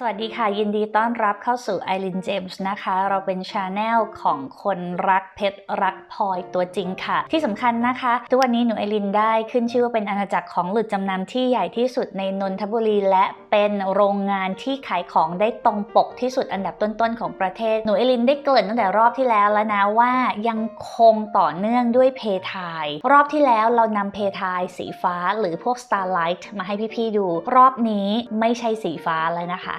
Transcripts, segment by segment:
สวัสดีค่ะ ยินดีต้อนรับเข้าสู่ i r i n James นะคะ เราเป็นชาแนลของคนรักเพชรรักพลอยตัวจริงค่ะ ที่สำคัญนะคะ ทุกวันนี้หนูไอรินได้ขึ้นชื่อว่าเป็นอาณาจักรของหลุดจำนำที่ใหญ่ที่สุดในนนทบุรีและเป็นโรงงานที่ขายของได้ตรงปกที่สุดอันดับต้นๆของประเทศ หนูไอรินได้เกริ่นตั้งแต่รอบที่แล้วแล้วนะว่ายังคงต่อเนื่องด้วยเพทายรอบที่แล้วเรานำเพทายสีฟ้าหรือพวก Starlight มาให้พี่ๆดู รอบนี้ไม่ใช่สีฟ้าแล้วนะคะ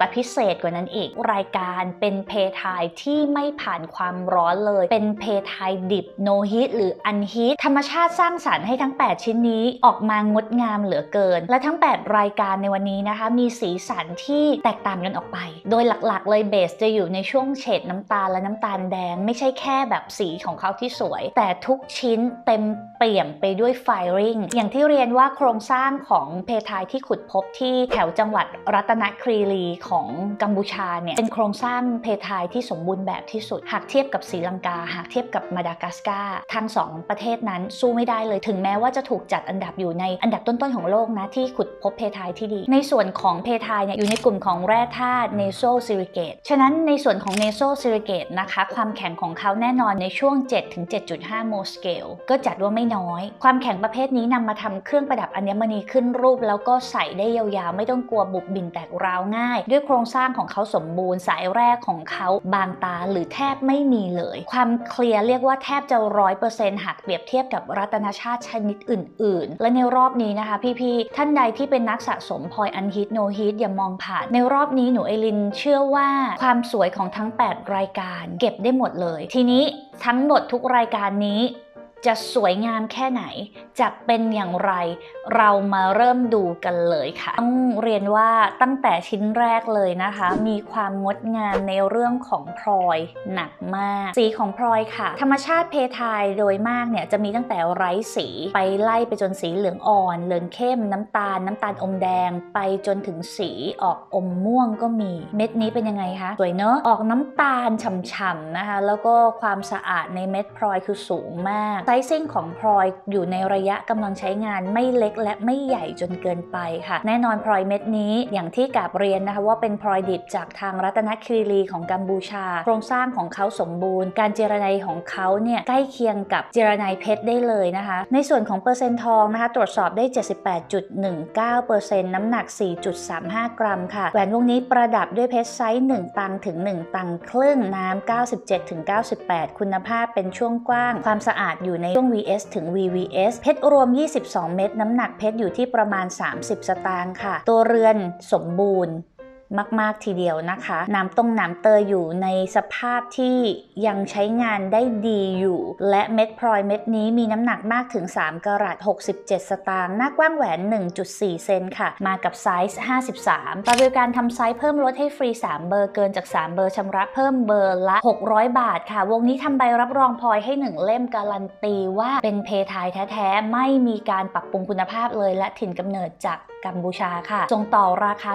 แต่พิเศษกว่านั้นอีก รายการเป็นเพทายที่ไม่ผ่านความร้อนเลย เป็นเพทายดิบ no heat หรือ unheat ธรรมชาติสร้างสรรค์ให้ทั้ง 8 ชิ้นนี้ออกมางดงามเหลือเกิน และทั้ง 8 รายการในวันนี้นะคะ มีสีสันที่แตกต่างกันออกไป โดยหลักๆ เลยเบสจะอยู่ในช่วงเฉดน้ำตาลและน้ำตาลแดง ไม่ใช่แค่แบบสีของเขาที่สวย แต่ทุกชิ้นเต็มเปี่ยมไปด้วยไฟริงอย่างที่เรียนว่าโครงสร้างของเพทายที่ขุดพบที่แถวจังหวัดรัตนครีรีของกัมพูชาเนี่ยเป็นโครงสร้างเพทายที่สมบูรณ์แบบที่สุด หากเทียบกับศรีลังกา หากเทียบกับมาดากัสการ์ทั้งสองประเทศนั้นสู้ไม่ได้เลยถึงแม้ว่าจะถูกจัดอันดับอยู่ในอันดับต้นๆของโลกนะที่ขุดพบเพทายที่ดี ในส่วนของเพทายเนี่ยอยู่ในกลุ่มของแร่ธาตุเนโซซิลิเกตฉะนั้นในส่วนของเนโซซิลิเกตนะคะความแข็งของเขาแน่นอนในช่วง 7-7.5 โมสเกลก็จัดว่าไม่น้อย ความแข็งประเภทนี้นำมาทำเครื่องประดับอัญมณีขึ้นรูป แล้วก็ใส่ได้ยาวๆ ไม่ต้องกลัวบุบบินแตกราวง่ายด้วยโครงสร้างของเขาสมบูรณ์ สายแรกของเขาบางตาหรือแทบไม่มีเลย ความเคลียร์เรียกว่าแทบจะร้อยเปอร์เซ็นต์หากเปรียบเทียบกับรัตนชาติชนิดอื่น ๆ และในรอบนี้นะคะ พี่ๆท่านใดที่เป็นนักสะสมพลอยอันฮิตโนฮิตอย่ามองผ่าน ในรอบนี้หนูเอลินเชื่อว่าความสวยของทั้ง 8 รายการ เก็บได้หมดเลย ทีนี้ทั้งหมดทุกรายการนี้ จะสวยงามแค่ไหน จะเป็นอย่างไร เรามาเริ่มดูกันเลยค่ะ ต้องเรียนว่าตั้งแต่ชิ้นแรกเลยนะคะ มีความงดงามในเรื่องของพลอยหนักมาก สีของพลอยค่ะ ธรรมชาติเพทายโดยมากเนี่ยจะมีตั้งแต่ไร้สีไปไล่ไปจนสีเหลืองอ่อน เหลืองเข้มน้ำตาล น้ำตาลอมแดง ไปจนถึงสีออกอมม่วงก็มี เม็ดนี้เป็นยังไงคะ สวยเนอะออกน้ำตาลฉ่ำๆนะคะ แล้วก็ความสะอาดในเม็ดพลอยคือสูงมากซซิ่งของพลอยอยู่ในระยะกำลังใช้งานไม่เล็กและไม่ใหญ่จนเกินไปค่ะ แน่นอนพลอยเม็ดนี้อย่างที่กาบเรียนนะคะว่าเป็นพลอยดิบจากทางรัตนคีรีของกัมพูชา โครงสร้างของเขาสมบูรณ์ การเจรไนของเขาเนี่ยใกล้เคียงกับเจรไนเพชรได้เลยนะคะ ในส่วนของเปอร์เซ็นต์ทองนะคะตรวจสอบได้ 78.19%น้ำหนัก 4.35 กรัมค่ะแหวนวงนี้ประดับด้วยเพชรไซส์1ตังถึง 1 ตังครึ่งน้ำ97-98 คุณภาพเป็นช่วงกว้าง ความสะอาดอยู่ในช่วง VS ถึง VVS เพชรรวม 22 เม็ดน้ำหนักเพชรอยู่ที่ประมาณ 30 สตางค์ค่ะ ตัวเรือนสมบูรณ์ มากๆทีเดียวนะคะ น้ำต้งน้ำเตยอยู่ในสภาพที่ยังใช้งานได้ดีอยู่ และเม็ดพลอยเม็ดนี้มีน้ำหนักมากถึง 3กรัต67 สตางค์หน้ากว้างแหวน 1.4 เซนค่ะ มากับไซส์ 53บริการทำไซส์เพิ่มลดให้ฟรี 3 เบอร์เกินจาก 3 เบอร์ชำระเพิ่มเบอร์ละ 600 บาทค่ะ วงนี้ทำใบรับรองพลอยให้ 1 เล่มการันตีว่าเป็นเพทายแท้ๆ ไม่มีการปรับปรุงคุณภาพเลยและถิ่นกำเนิดจากกัมพูชาค่ะส่งต่อราคา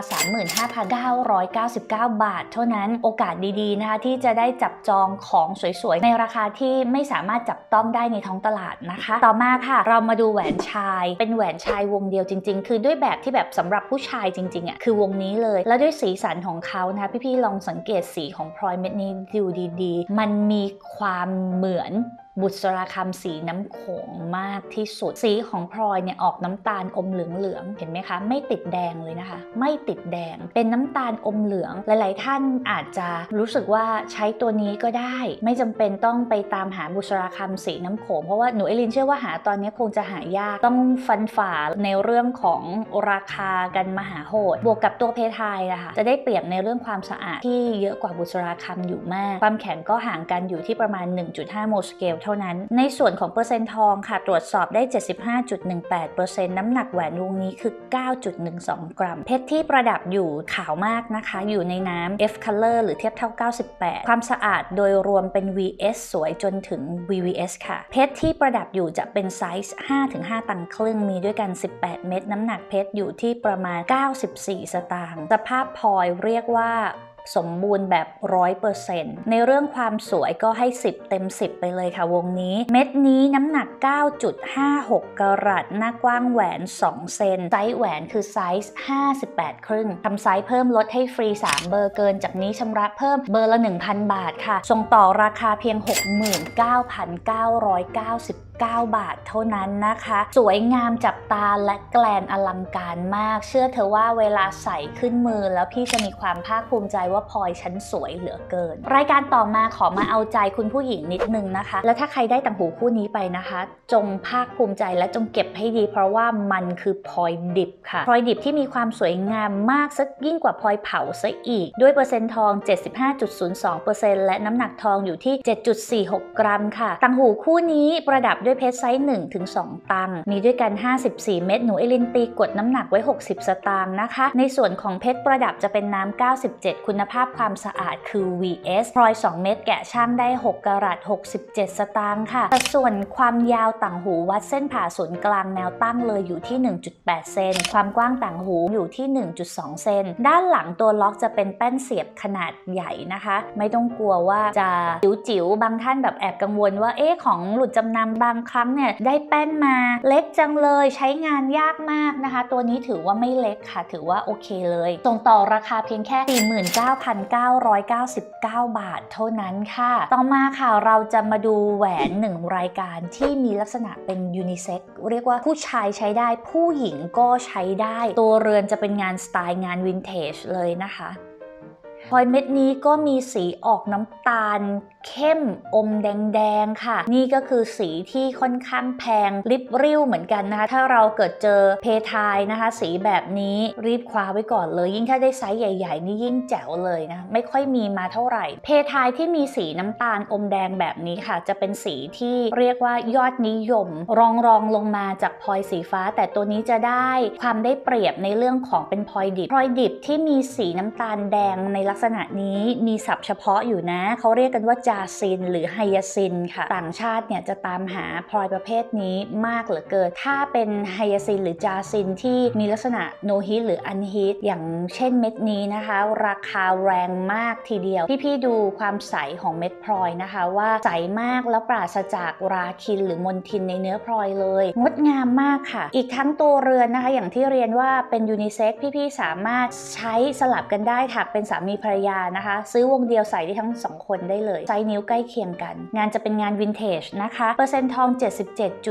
35,999 บาท เท่านั้นโอกาสดีๆนะคะที่จะได้จับจองของสวยๆ ในราคาที่ไม่สามารถจับต้องได้ในท้องตลาดนะคะ ต่อมาค่ะ เรามาดูแหวนชาย เป็นแหวนชายวงเดียวจริง ๆ คือด้วยแบบที่แบบสำหรับผู้ชายจริงๆอะคือวงนี้เลย แล้วด้วยสีสันของเขานะคะพี่ๆลองสังเกตสีของพลอยเม็ดนี้ดูดีๆ มันมีความเหมือน บุษราคำสีน้ำโขงมากที่สุด สีของพลอยเนี่ยออกน้ำตาลอมเหลืองๆเห็นไหมคะ ไม่ติดแดงเลยนะคะ ไม่ติดแดงเป็นน้ำตาลอมเหลือง หลาย ๆ ท่านอาจจะรู้สึกว่าใช้ตัวนี้ก็ได้ ไม่จำเป็นต้องไปตามหาบุษราคำสีน้ำโขงเพราะว่าหนูเอลินเชื่อว่าหาตอนนี้คงจะหายากต้องฟันฝ่าในเรื่องของราคากันมหาโหด บวกกับตัวเพทายนะคะจะได้เปรียบในเรื่องความสะอาดที่เยอะกว่าบุษราคำอยู่มาก ความแข็งก็ห่างกันอยู่ที่ประมาณ 1.5 โมสเกลเท่านั้น ในส่วนของเปอร์เซ็นต์ทองค่ะ ตรวจสอบได้ 75.18%น้ำหนักแหวนวงนี้คือ 9.12 กรัม เพชรที่ประดับอยู่ขาวมากนะคะ อยู่ในน้ำ F color หรือเทียบเท่า 98 ความสะอาดโดยรวมเป็น VS สวยจนถึง VVS ค่ะ เพชรที่ประดับอยู่จะเป็นไซส์ 5-5 ตังครึ่ง มีด้วยกัน 18 เม็ด น้ำหนักเพชรอยู่ที่ประมาณ 94 สตางค์ สภาพพลอยเรียกว่า สมบูรณ์แบบ 100%ในเรื่องความสวยก็ให้ 10 เต็ม 10 ไปเลยค่ะวงนี้ เม็ดนี้น้ำหนัก 9.56 กรัต หน้ากว้างแหวน 2 เซน ไซส์แหวนคือไซส์ 58 ครึ่ง ทำไซส์เพิ่มลดให้ฟรี 3 เบอร์เกินจากนี้ชำระเพิ่มเบอร์ละ 1,000 บาทค่ะ ส่งต่อราคาเพียง 69,999 บาทเท่านั้นนะคะ สวยงามจับตาและแกลนอลังการมาก เชื่อเธอว่าเวลาใส่ขึ้นมือ แล้วพี่จะมีความภาคภูมิใจว่าพลอยฉันสวยเหลือเกิน รายการต่อมาขอมาเอาใจคุณผู้หญิงนิดนึงนะคะ แล้วถ้าใครได้ต่างหูคู่นี้ไปนะคะ จงภาคภูมิใจและจงเก็บให้ดี เพราะว่ามันคือพลอยดิบค่ะพลอยดิบที่มีความสวยงามมากซะยิ่งกว่าพลอยเผาซะอีก ด้วยเปอร์เซ็นต์ทอง 75.02%และน้ำหนักทองอยู่ที่ 7.46 กรัมค่ะต่างหูคู่นี้ประดับด้วยเพชรไซส์1ถึง2ตังค์มีด้วยกัน 54 เม็ดหนูเอลินตีกดน้ำหนักไว้ 60 สตางค์นะคะ ในส่วนของเพชรประดับจะเป็นน้ำ 97 คุณภาพความสะอาดคือ VS พลอย 2 เม็ดแกะช่างได้ 6กรัต67 สตางค์ค่ะแต่ส่วนความยาวต่างหูวัดเส้นผ่าศูนย์กลางแนวตั้งเลยอยู่ที่ 1.8 เซน ความกว้างต่างหูอยู่ที่ 1.2 เซน ด้านหลังตัวล็อกจะเป็นแป้นเสียบขนาดใหญ่นะคะ ไม่ต้องกลัวว่าจะจิ๋วๆ บางท่านแบบแอบกังวลว่า เอ๊ะของหลุดจำนำบางครั้งเนี่ยได้แป้นมาเล็กจังเลยใช้งานยากมากนะคะ ตัวนี้ถือว่าไม่เล็กค่ะ ถือว่าโอเคเลยส่งต่อราคาเพียงแค่ 49,999 บาทเท่านั้นค่ะ ต่อมาค่ะเราจะมาดูแหวนหนึ่งรายการที่มีลักษณะเป็นยูนิเซ็กเรียกว่าผู้ชายใช้ได้ผู้หญิงก็ใช้ได้ ตัวเรือนจะเป็นงานสไตล์งานวินเทจเลยนะคะ พลอยเม็ดนี้ก็มีสีออกน้ำตาล เข้มอมแดงๆค่ะ นี่ก็คือสีที่ค่อนข้างแพงริบริ้วเหมือนกันนะคะ ถ้าเราเกิดเจอเพทายนะคะ สีแบบนี้รีบคว้าไว้ก่อนเลย ยิ่งถ้าได้ไซส์ใหญ่ ๆ นี่ยิ่งแจ๋วเลยนะ ไม่ค่อยมีมาเท่าไหร่ เพทายที่มีสีน้ำตาลอมแดงแบบนี้ค่ะ จะเป็นสีที่เรียกว่ายอดนิยม รองรองลงมาจากพลอยสีฟ้า แต่ตัวนี้จะได้ความได้เปรียบในเรื่องของเป็นพลอยดิบพลอยดิบที่มีสีน้ำตาลแดงในลักกษณะนี้มีศัพท์เฉพาะอยู่นะ เขาเรียกกันว่าจาซิน หรือไฮยาซินค่ะ ต่างชาติเนี่ยจะตามหาพลอยประเภทนี้มากเหลือเกิน ถ้าเป็นไฮยาซิน หรือจาซินที่มีลักษณะโนฮิตหรืออันฮิตอย่างเช่นเม็ดนี้นะคะ ราคาแรงมากทีเดียว พี่ๆดูความใสของเม็ดพลอยนะคะ ว่าใสมากแล้วปราศจากราคินหรือมลทินในเนื้อพลอยเลย งดงามมากค่ะ อีกทั้งตัวเรือนนะคะ อย่างที่เรียนว่าเป็นยูนิเซ็กพี่ๆสามารถใช้สลับกันได้หากเป็นสามีภรรยานะคะ ซื้อวงเดียวใส่ได้ทั้งสองคนได้เลยไซส์นิ้วใกล้เคียงกัน งานจะเป็นงานวินเทจนะคะเปอร์เซ็นต์ทอง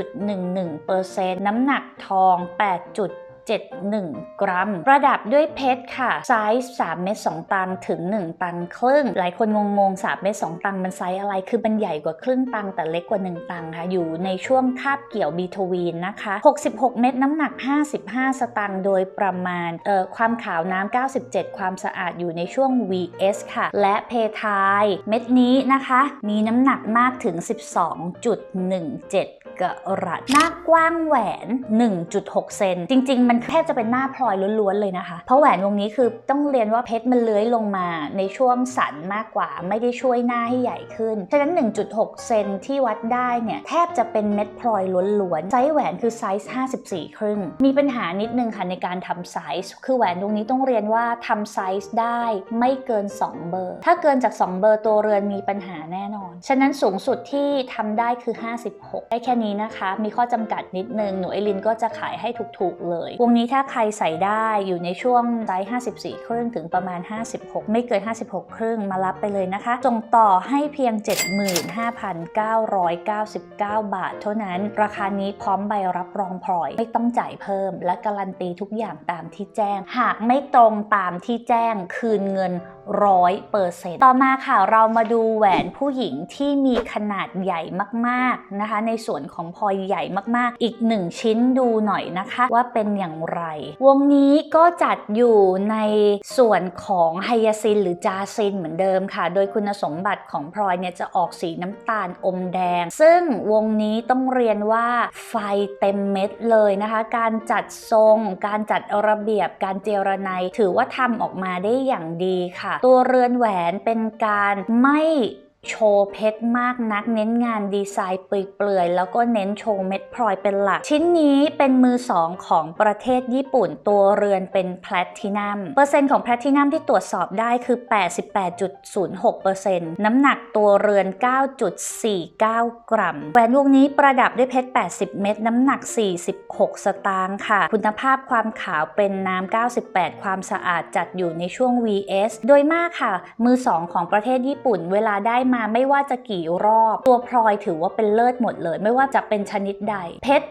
77.11%เปอร์เซ็นน้ำหนักทอง 8. 71 กรัม ประดับด้วยเพชรค่ะ ไซส์3เม็ด2ตังถึง 1 ตังค์ครึ่ง หลายคนงงๆ 3 เม็ด2ตังมันไซส์อะไร คือมันใหญ่กว่าครึ่งตังแต่เล็กกว่า 1 ตังค์ค่ะ อยู่ในช่วงคาบเกี่ยวบีทวีนนะคะ 66 เม็ดน้ำหนัก 55 สตางโดยประมาณ เอ่อ ความขาวน้ำ 97 ความสะอาดอยู่ในช่วง VS ค่ะ และเพทายเม็ดนี้นะคะ มีน้ำหนักมากถึง 12.17 กรัตหน้ากว้างแหวน 1.6 เซน จริง ๆ มันแทบจะเป็นหน้าพลอยล้วนๆเลยนะคะ เพราะแหวนวงนี้คือต้องเรียนว่าเพชรมันเลื้อยลงมาในช่วงสันมากกว่า ไม่ได้ช่วยหน้าให้ใหญ่ขึ้น ฉะนั้น 1.6 เซนที่วัดได้เนี่ยแทบจะเป็นเม็ดพลอยล้วนๆ ไซส์แหวนคือไซส์ 54 ครึ่ง มีปัญหานิดนึงค่ะในการทำไซส์ คือแหวนวงนี้ต้องเรียนว่าทำไซส์ได้ไม่เกิน 2 เบอร์ ถ้าเกินจาก 2 เบอร์ตัวเรือนมีปัญหาแน่นอน ฉะนั้นสูงสุดที่ทำได้คือ 56 ได้แค่นี้นะคะ มีข้อจำกัดนิดนึง หนูเอลินก็จะขายให้ถูกๆเลยวงนี้ถ้าใครใส่ได้อยู่ในช่วงไซส์54 ครึ่งถึงประมาณ 56 ไม่เกิน 56 ครึ่งมารับไปเลยนะคะ ส่งต่อให้เพียง 75,999 บาท เท่านั้น ราคานี้พร้อมใบรับรองพลอย ไม่ต้องจ่ายเพิ่ม และการันตีทุกอย่างตามที่แจ้ง หากไม่ตรงตามที่แจ้งคืนเงินร้อยเปอร์เซ็นต์ต่อมาค่ะเรามาดูแหวนผู้หญิงที่มีขนาดใหญ่มากๆนะคะ ในส่วนของพลอยใหญ่มากๆ อีกหนึ่งชิ้นดูหน่อยนะคะ ว่าเป็นอย่างไร วงนี้ก็จัดอยู่ในส่วนของไฮยาซินหรือจาซินเหมือนเดิมค่ะ โดยคุณสมบัติของพลอยเนี่ยจะออกสีน้ำตาลอมแดง ซึ่งวงนี้ต้องเรียนว่าไฟเต็มเม็ดเลยนะคะ การจัดทรง การจัดระเบียบการเจรไนถือว่าทำออกมาได้อย่างดีค่ะตัวเรือนแหวนเป็นการไม่ โชว์เพชรมากนัก เน้นงานดีไซน์เปลือยๆ แล้วก็เน้นโชว์เม็ดพลอยเป็นหลัก ชิ้นนี้เป็นมือสองของประเทศญี่ปุ่นตัวเรือนเป็นแพลทินัม เปอร์เซ็นต์ของแพลทินัมที่ตรวจสอบได้คือ 88.06%น้ำหนักตัวเรือน 9.49 กรัม แหวนวงนี้ประดับด้วยเพชร 80 เม็ดน้ำหนัก 46 สตางค์ค่ะ คุณภาพความขาวเป็นน้ำ 98 ความสะอาดจัดอยู่ในช่วง VS โดยมากค่ะ มือสองของประเทศญี่ปุ่นเวลาได้มาไม่ว่าจะกี่รอบ ตัวพลอยถือว่าเป็นเลิศหมดเลย ไม่ว่าจะเป็นชนิดใด เพชร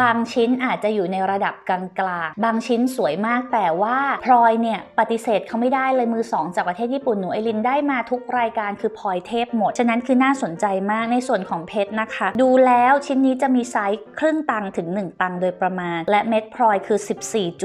บางชิ้นอาจจะอยู่ในระดับกลางๆ บางชิ้นสวยมากแต่ว่าพลอยเนี่ยปฏิเสธเขาไม่ได้เลยมือสองจากประเทศญี่ปุ่นหนูไอรินได้มาทุกรายการคือพลอยเทพหมด ฉะนั้นคือน่าสนใจมากในส่วนของเพชรนะคะ ดูแล้วชิ้นนี้จะมีไซส์ครึ่งตังถึง 1 ตังโดยประมาณ และเม็ดพลอยคือ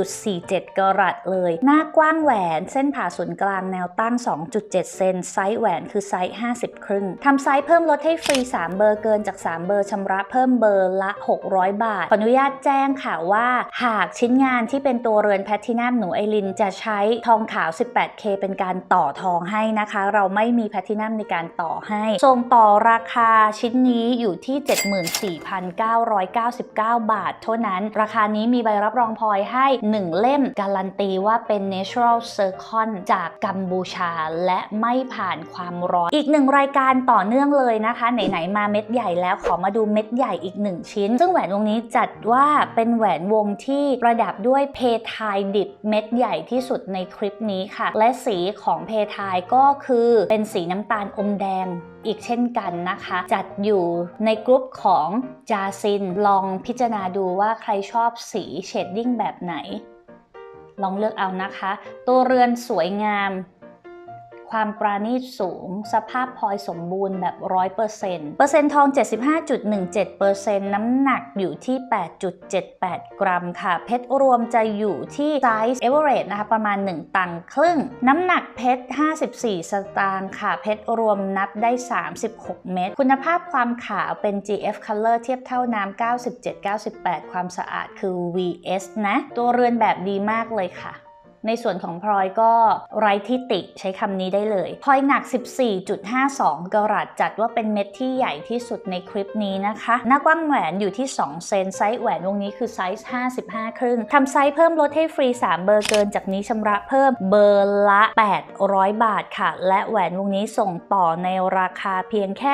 14.47 กรัตเลย หน้ากว้างแหวนเส้นผ่าศูนย์กลางแนวตั้ง 2.7 เซนไซส์แหวนคือไซส์ 50 ครึ่งทำไซส์เพิ่มลดให้ฟรี 3 เบอร์เกินจาก 3 เบอร์ชำระเพิ่มเบอร์ละ 600 บาทออนุญาตแจ้งค่ะว่า หากชิ้นงานที่เป็นตัวเรือนแพลทินัมหนูไอรินจะใช้ทองขาว 18K เป็นการต่อทองให้นะคะ เราไม่มีแพลทินัมในการต่อให้ส่งต่อราคาชิ้นนี้อยู่ที่ 74,999 บาท เท่านั้น ราคานี้มีใบรับรองพลอยให้ 1 เล่มการันตีว่าเป็น Natural Zircon จากกัมพูชาและไม่ผ่านความร้อน อีกหนึ่งรายการต่อเนื่องเลยนะคะ ไหน ๆ มาเม็ดใหญ่แล้วขอมาดูเม็ดใหญ่อีกหนึ่งชิ้น ซึ่งแหวนวงนี้จัดว่าเป็นแหวนวงที่ประดับด้วยเพทายดิบเม็ดใหญ่ที่สุดในคลิปนี้ค่ะ และสีของเพทายก็คือเป็นสีน้ำตาลอมแดงอีกเช่นกันนะคะ จัดอยู่ในกลุ่มของจาซิน ลองพิจารณาดูว่าใครชอบสีเชดดิ้งแบบไหน ลองเลือกเอานะคะ ตัวเรือนสวยงาม ความปราณีตสูง สภาพพลอยสมบูรณ์แบบ 100%เปอร์เซ็นต์เปอร์เซ็นต์ทอง 75.17%น้ำหนักอยู่ที่ 8.78 กรัมค่ะ เพชรรวมจะอยู่ที่ไซส์เอเวอเรสนะคะ ประมาณ 1 ตังครึ่ง น้ำหนักเพชร 54 สตางค์ค่ะ เพชรรวมนับได้ 36 เม็ดคุณภาพความขาวเป็น GF Color เทียบเท่าน้ำ97-98 ความสะอาดคือ VS นะ ตัวเรือนแบบดีมากเลยค่ะ ในส่วนของพลอยก็ไร้ที่ติใช้คำนี้ได้เลยพลอยหนัก 14.52 กรัตจัดว่าเป็นเม็ดที่ใหญ่ที่สุดในคลิปนี้นะคะ หน้ากว้างแหวนอยู่ที่ 2 เซนไซส์แหวนวงนี้คือไซส์ 55 ครึ่งทำไซส์เพิ่มลดให้ฟรี 3 เบอร์เกินจากนี้ชำระเพิ่มเบอร์ละ 800 บาทค่ะ และแหวนวงนี้ส่งต่อในราคาเพียงแค่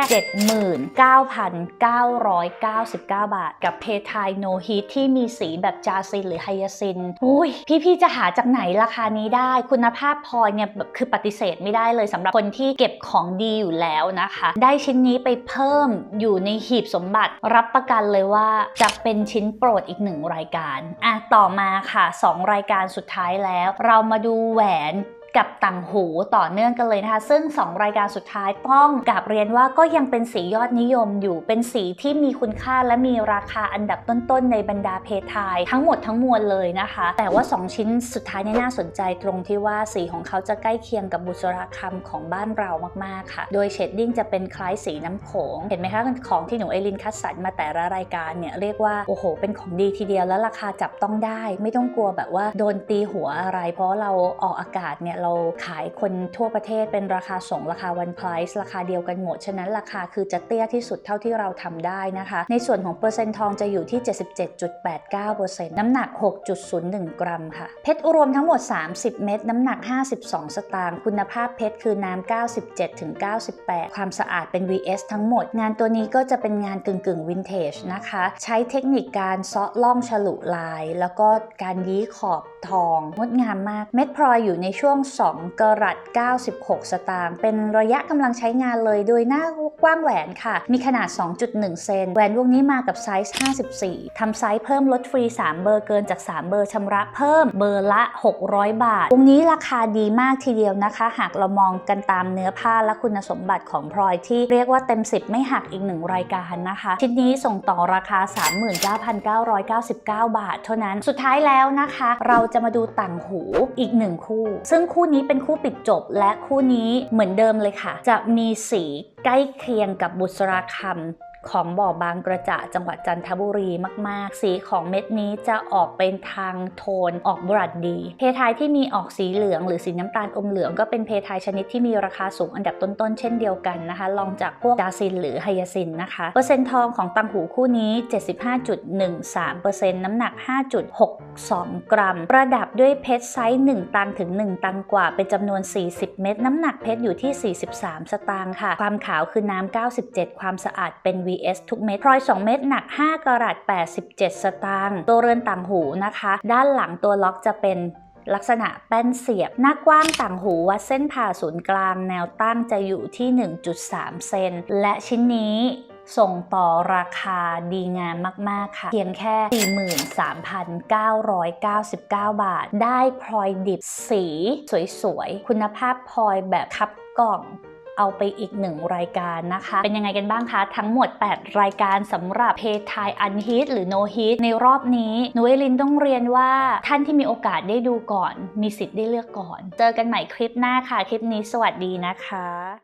79,999 บาท กับเพทายโนฮีทที่มีสีแบบจาซินหรือไฮยาซินอุ้ยพี่ๆจะหาจากไหนราคานี้ได้คุณภาพพลอยเนี่ยแบบคือปฏิเสธไม่ได้เลยสำหรับคนที่เก็บของดีอยู่แล้วนะคะ ได้ชิ้นนี้ไปเพิ่มอยู่ในหีบสมบัติ รับประกันเลยว่าจะเป็นชิ้นโปรดอีกหนึ่งรายการอะต่อมาค่ะ 2 รายการสุดท้ายแล้ว เรามาดูแหวน กับต่างหูต่อเนื่องกันเลยนะคะ ซึ่ง 2 รายการสุดท้ายต้องกลับเรียนว่าก็ยังเป็นสียอดนิยมอยู่เป็นสีที่มีคุณค่าและมีราคาอันดับต้นๆ ในบรรดาเพทายทั้งหมดทั้งมวลเลยนะคะ แต่ว่า 2 ชิ้นสุดท้ายนี่น่าสนใจตรงที่ว่าสีของเขาจะใกล้เคียงกับบุษราคำของบ้านเรามากๆค่ะ โดยเชดดิ้งจะเป็นคล้ายสีน้ำโขง เห็นไหมคะของที่หนูเอลินคัดสรรมาแต่ละรายการเนี่ยเรียกว่าโอ้โห เป็นของดีทีเดียวแล้วราคาจับต้องได้ ไม่ต้องกลัวแบบว่าโดนตีหัวอะไร เพราะเราออกอากาศเนี่ยเราขายคนทั่วประเทศเป็นราคาส่งราคา one price ราคาเดียวกันหมด ฉะนั้นราคาคือจะเตี้ยที่สุดเท่าที่เราทำได้นะคะ ในส่วนของเปอร์เซ็นต์ทองจะอยู่ที่ 77.89%น้ำหนัก 6.01 กรัมค่ะ เพชรรวมทั้งหมด 30 เม็ดน้ำหนัก 52 สตางค์คุณภาพเพชรคือน้ำ97-98 ความสะอาดเป็น VS ทั้งหมด งานตัวนี้ก็จะเป็นงานกึ่งกึ่งวินเทจนะคะ ใช้เทคนิคการเซาะล่องฉลุลาย แล้วก็การยี้ขอบทอง งดงามมาก เม็ดพลอยอยู่ในช่วง 2 กรัต96 สตางค์ เป็นระยะกำลังใช้งานเลย โดยหน้า กว้างแหวนค่ะ มีขนาด 2.1 เซน แหวนวงนี้มากับไซส์ 54 ทำไซส์เพิ่มลดฟรี 3 เบอร์เกินจาก 3 เบอร์ชำระเพิ่มเบอร์ละ 600 บาท วงนี้ราคาดีมากทีเดียวนะคะ หากเรามองกันตามเนื้อผ้าและคุณสมบัติของพลอยที่เรียกว่าเต็ม 10 ไม่หักอีกหนึ่งรายการนะคะ ชิ้นนี้ส่งต่อราคา 39,999 บาท เท่านั้น สุดท้ายแล้วนะคะ เราจะมาดูต่างหูอีกหนึ่งคู่ ซึ่งคู่นี้เป็นคู่ปิดจบและคู่นี้เหมือนเดิมเลยค่ะ จะมีสี ใกล้เคียงกับบุษราคำ ของบ่อบางกระจะจังหวัดจันทบุรีมาก ๆ สีของเม็ดนี้จะออกเป็นทางโทนออกบรัดดี เพทายที่มีออกสีเหลือง หรือสีน้ำตาลอมเหลืองก็เป็นเพทายชนิดที่มีราคาสูงอันดับต้น ๆ เช่นเดียวกันนะคะ ลองจากพวกดาซินหรือไฮยาซินนะคะ เปอร์เซ็นต์ทองของตังหูคู่นี้ 75.13%น้ำหนัก 5.62 กรัม ประดับด้วยเพชรไซส์1ตังถึง 1 ตังกว่า เป็นจำนวน 40 เม็ดน้ำหนักเพชรอยู่ที่ 43 สตางค์ค่ะ ความขาวคือน้ำ97 ความสะอาดเป็น VS ทุกเม็ดพลอย 2 เม็ดหนัก 5 กรัต87 สตางค์ตัวเรือนต่างหูนะคะ ด้านหลังตัวล็อกจะเป็นลักษณะแป้นเสียบ หน้ากว้างต่างหูวัดเส้นผ่าศูนย์กลางแนวตั้งจะอยู่ที่ 1.3 เซน และชิ้นนี้ส่งต่อราคาดีงามมาก ๆ ค่ะ เพียงแค่ 43,999 บาท ได้พลอยดิบสี สวย ๆ คุณภาพพลอยแบบคับกล่อง เอาไปอีกหนึ่งรายการนะคะ เป็นยังไงกันบ้างคะทั้งหมด 8 รายการสำหรับเพทายอันฮิตหรือโนฮิตในรอบนี้นุ้ยลินต้องเรียนว่าท่านที่มีโอกาสได้ดูก่อน มีสิทธิ์ได้เลือกก่อน เจอกันใหม่คลิปหน้าค่ะ คลิปนี้สวัสดีนะคะ